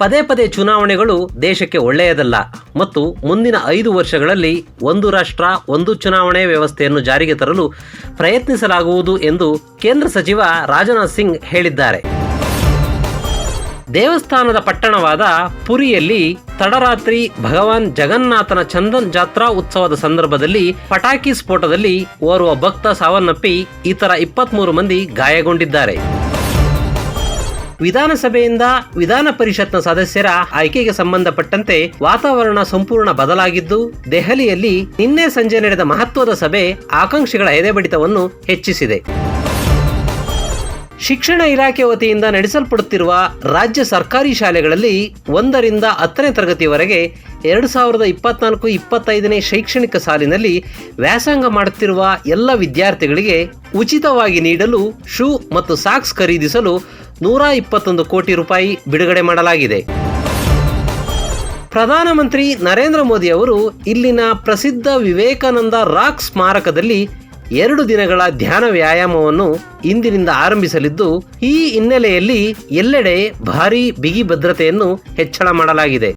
ಪದೇ ಪದೇ ಚುನಾವಣೆಗಳು ದೇಶಕ್ಕೆ ಒಳ್ಳೆಯದಲ್ಲ ಮತ್ತು ಮುಂದಿನ ಐದು ವರ್ಷಗಳಲ್ಲಿ ಒಂದು ರಾಷ್ಟ್ರ, ಒಂದು ಚುನಾವಣೆ ವ್ಯವಸ್ಥೆಯನ್ನು ಜಾರಿಗೆ ತರಲು ಪ್ರಯತ್ನಿಸಲಾಗುವುದು ಎಂದು ಕೇಂದ್ರ ಸಚಿವ ರಾಜನಾಥ್ ಸಿಂಗ್ ಹೇಳಿದ್ದಾರೆ. ದೇವಸ್ಥಾನದ ಪಟ್ಟಣವಾದ ಪುರಿಯಲ್ಲಿ ತಡರಾತ್ರಿ ಭಗವಾನ್ ಜಗನ್ನಾಥನ ಚಂದನ್ ಜಾತ್ರಾ ಉತ್ಸವದ ಸಂದರ್ಭದಲ್ಲಿ ಪಟಾಕಿ ಸ್ಫೋಟದಲ್ಲಿ ಓರ್ವ ಭಕ್ತ ಸಾವನ್ನಪ್ಪಿ ಇತರ ಇಪ್ಪತ್ಮೂರು ಮಂದಿ ಗಾಯಗೊಂಡಿದ್ದಾರೆ. ವಿಧಾನಸಭೆಯಿಂದ ವಿಧಾನ ಪರಿಷತ್ನ ಸದಸ್ಯರ ಆಯ್ಕೆಗೆ ಸಂಬಂಧಪಟ್ಟಂತೆ ವಾತಾವರಣ ಸಂಪೂರ್ಣ ಬದಲಾಗಿದ್ದು, ದೆಹಲಿಯಲ್ಲಿ ನಿನ್ನೆ ಸಂಜೆ ನಡೆದ ಮಹತ್ವದ ಸಭೆ ಆಕಾಂಕ್ಷಿಗಳ ಎದೆಬಡಿತವನ್ನು ಹೆಚ್ಚಿಸಿದೆ. ಶಿಕ್ಷಣ ಇಲಾಖೆ ವತಿಯಿಂದ ನಡೆಸಲ್ಪಡುತ್ತಿರುವ ರಾಜ್ಯ ಸರ್ಕಾರಿ ಶಾಲೆಗಳಲ್ಲಿ ಒಂದರಿಂದ ಹತ್ತನೇ ತರಗತಿವರೆಗೆ ಎರಡು ಸಾವಿರದ ಇಪ್ಪತ್ನಾಲ್ಕು ಇಪ್ಪತ್ತೈದನೇ ಶೈಕ್ಷಣಿಕ ಸಾಲಿನಲ್ಲಿ ವ್ಯಾಸಂಗ ಮಾಡುತ್ತಿರುವ ಎಲ್ಲ ವಿದ್ಯಾರ್ಥಿಗಳಿಗೆ ಉಚಿತವಾಗಿ ನೀಡಲು ಶೂ ಮತ್ತು ಸಾಕ್ಸ್ ಖರೀದಿಸಲು ನೂರ ಇಪ್ಪತ್ತೊಂದು ಕೋಟಿ ರೂಪಾಯಿ ಬಿಡುಗಡೆ ಮಾಡಲಾಗಿದೆ. ಪ್ರಧಾನಮಂತ್ರಿ ನರೇಂದ್ರ ಮೋದಿ ಅವರು ಇಲ್ಲಿನ ಪ್ರಸಿದ್ಧ ವಿವೇಕಾನಂದ ರಾಕ್ ಸ್ಮಾರಕದಲ್ಲಿ ಎರಡು ದಿನಗಳ ಧ್ಯಾನ ವ್ಯಾಯಾಮವನ್ನು ಇಂದಿನಿಂದ ಆರಂಭಿಸಲಿದ್ದು, ಈ ಹಿನ್ನೆಲೆಯಲ್ಲಿ ಎಲ್ಲೆಡೆ ಭಾರೀ ಬಿಗಿ ಭದ್ರತೆಯನ್ನು ಹೆಚ್ಚಳ ಮಾಡಲಾಗಿದೆ.